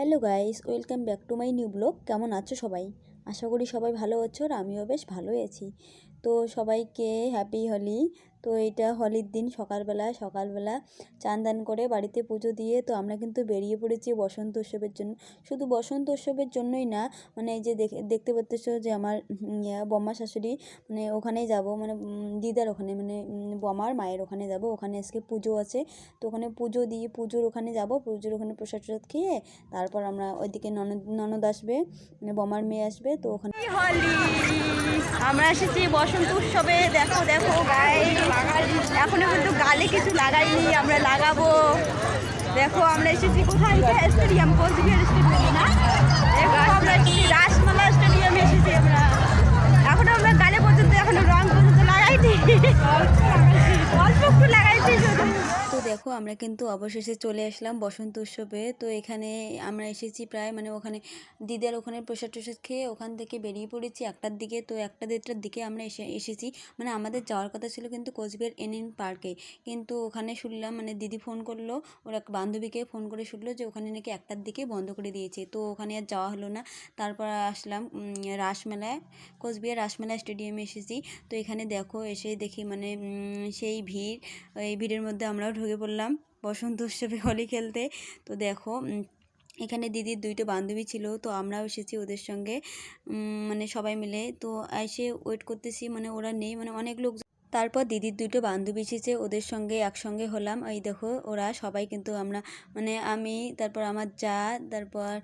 Hello guys, welcome back to my new blog. কেমন আছো সবাই? আশা করি সবাই ভালো আছো আর আমিও বেশ ভালোই আছি। তো সবাইকে হ্যাপি হলি। তো এটা হোলির দিন সকালবেলা সকালবেলা চান দান করে বাড়িতে পুজো দিয়ে তো আমরা কিন্তু বেরিয়ে পড়েছি বসন্ত উৎসবের জন্য। শুধু বসন্ত উৎসবের জন্যই না মানে এই যে দেখে, দেখতে পাচ্ছ যে আমার বম্মা শাশুড়ি মানে ওখানেই যাব মানে দিদার ওখানে মানে বমার মায়ের ওখানে যাব, ওখানে আজকে পুজো আছে। তো ওখানে পুজো দিয়ে পুজোর ওখানে যাব, পুজোর ওখানে প্রসাদ টসাদ খেয়ে তারপর আমরা ওইদিকে ননদ ননদ আসবে মানে বমার মেয়ে আসবে, তো ওখানে আমরা এসেছি বসন্ত উৎসবে, দেখো দেখো গায়ে এখনও কিন্তু গালে কিছু লাগাইনি, আমরা লাগাবো। দেখো, আমরা এসেছি কোথায়? স্টেডিয়াম কোচবিহার স্টেডিয়াম না? দেখো, আমরা দেখো আমরা কিন্তু অবশেষে চলে আসলাম বসন্ত উৎসবে। তো এখানে আমরা এসেছি প্রায় মানে ওখানে দিদার ওখানে প্রসাদ টসাদ খেয়ে ওখান থেকে বেরিয়ে পড়েছি একটার দিকে। তো একটা দেড়টার দিকে আমরা এসে, এসেছি। মানে আমাদের যাওয়ার কথা ছিল কিন্তু কোচবিহার এনএন পার্কে। কিন্তু ওখানে শুনলাম মানে দিদি ফোন করল, ওর এক বান্ধবীকে ফোন করে শুনলো যে ওখানে নাকি একটার দিকে বন্ধ করে দিয়েছে। তো ওখানে আর যাওয়া হলো না। তারপর আসলাম রাসমেলায়, কোচবিহার রাসমেলা স্টেডিয়ামে এসেছি। তো এখানে দেখো এসে দেখি মানে সেই ভিড়, এই ভিড়ের মধ্যে আমরাও ঢুকে পড়লাম বসন্ত উৎসবে হোলি খেলতে। তো দেখো এখানে দিদির দুইটা বান্ধবী ছিল, তো আমরাও এসেছি ওদের সঙ্গে মানে সবাই মিলে। তো এসে ওয়েট করতেছি মানে ওরা নেই মানে অনেক লোক তারপর দিদির দুটো বান্ধবী এসেছে, ওদের সঙ্গে একসঙ্গে হলাম। এই দেখো, ওরা সবাই কিন্তু আমরা মানে আমি, তারপর আমার যা, তারপর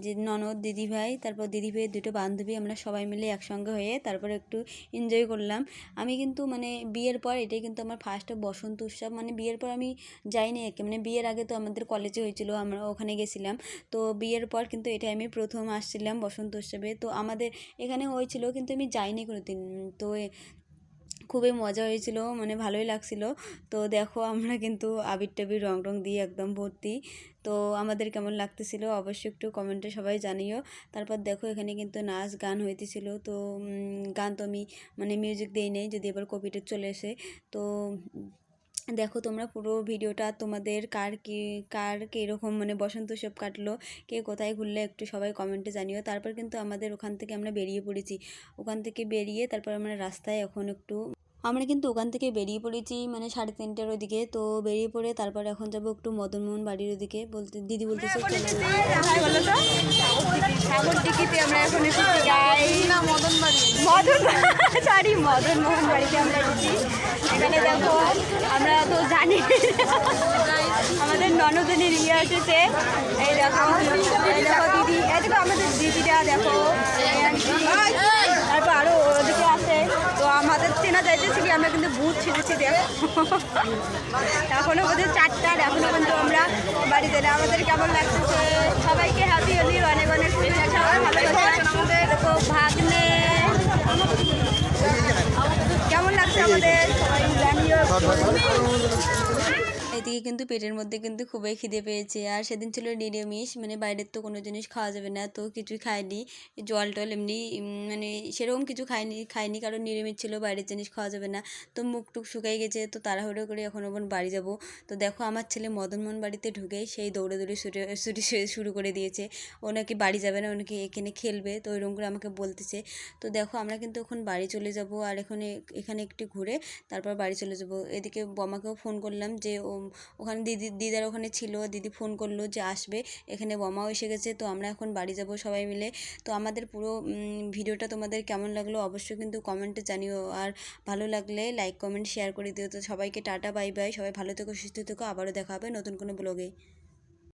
যে ননদ, দিদিভাই, তারপর দিদিভাইয়ের দুটো বান্ধবী আমরা সবাই মিলে একসঙ্গে হয়ে তারপর একটু এনজয় করলাম। আমি কিন্তু মানে বিয়ের পর এটাই কিন্তু আমার ফার্স্ট বসন্ত উৎসব মানে বিয়ের পর আমি যাইনি একে মানে বিয়ের আগে তো আমাদের কলেজে হয়েছিল, আমরা ওখানে গেছিলাম। তো বিয়ের পর কিন্তু এটা আমি প্রথম আসছিলাম বসন্ত উৎসবে। তো আমাদের এখানে হয়েছিল, কিন্তু আমি যাইনি কোনোদিন। তো এ- খুবই মজা হয়েছিল মানে ভালোই লাগছিল। তো দেখো, আমরা কিন্তু আবির টাবির রং টং দিয়ে একদম ভর্তি। তো আমাদের কেমন লাগতেছিল অবশ্যই একটু কমেন্টে সবাই জানিও। তারপর দেখো, এখানে কিন্তু নাচ গান হইতেছিল। তো গান তো আমি মানে মিউজিক দিই নেই, যদি এবার কপিটা চলে আসে। তো, দেখো, তোমরা পুরো ভিডিওটা তোমাদের কার কি, কার কীরকম মানে বসন্ত উৎসব কাটলো, কে কোথায় ঘুরলে একটু সবাই কমেন্টে জানিও। তারপর কিন্তু আমাদের ওখান থেকে আমরা বেরিয়ে পড়েছি। ওখান থেকে বেরিয়ে তারপর আমরা রাস্তায় এখন একটু আমরা কিন্তু ওখান থেকে বেরিয়ে পড়েছি মানে সাড়ে তিনটার ওদিকে। তো বেরিয়ে পড়ে তারপর এখন যাব একটু মদনমোহন বাড়ির ওদিকে। বলতে দিদি বলতেছে টিকিতে আমরা এখন না মদন বাড়ি। মদন সরি মদন মোহন বাড়িতে আমরা এসেছি। এখানে দেখো আমরা তো জানি আমাদের ননদিনীর ইয়ে এসেছে। এই দেখো এই দেখো দিদি এই দেখো আমাদের দিদিরা দেখো। বুথ ছিঁড়েছি দেখো। এখনও বোধ চারটার এখনও কিন্তু আমরা বাড়িতে। আমাদের কেমন লাগতেছে সবাইকে হ্যাপি হলি অনেক অনেক সবাই ভালো থাকবেন দেখো ভাগ্নে কেমন লাগছে আমাদের সবাই জানিও এদিকে কিন্তু পেটের মধ্যে কিন্তু খুবই খিদে পেয়েছে। আর সেদিন ছিল নিরামিষ মানে বাইরের তো কোনো জিনিস খাওয়া যাবে না, তো কিছুই খায়নি। জল টল এমনি মানে সেরকম কিছু খায়নি খাইনি কারণ নিরামিষ ছিল, বাইরের জিনিস খাওয়া যাবে না। তো মুখ টুক শুকাই গেছে, তো তাড়াহুড়ো করে এখন ওখানে বাড়ি যাব। তো দেখো আমার ছেলে মদনমোহন বাড়িতে ঢুকে সেই দৌড়ে দৌড়ে শুরু শুরু করে দিয়েছে। ও নাকি বাড়ি যাবে না ওনাকে এখানে খেলবে, তো ওইরকম করে আমাকে বলতেছে। তো দেখো আমরা কিন্তু এখন বাড়ি চলে যাব, আর এখানে এখানে একটু ঘুরে তারপর বাড়ি চলে যাব। এদিকে বমাকেও ফোন করলাম যে, ও ওখানে দিদি, দিদার ওখানে ছিল, দিদি ফোন করল যে আসবে, এখানে বমাও এসে গেছে, তো আমরা এখন বাড়ি যাব সবাই মিলে। তো আমাদের পুরো ভিডিওটা তোমাদের কেমন লাগল অবশ্যই কিন্তু কমেন্টে জানিও। আর ভালো লাগলে লাইক কমেন্ট শেয়ার করে দিও। তো সবাইকে টাটা বাই বাই সবাই ভালো থেকো, সুস্থ থেকো। আবারও দেখা হবে নতুন কোনো ব্লগে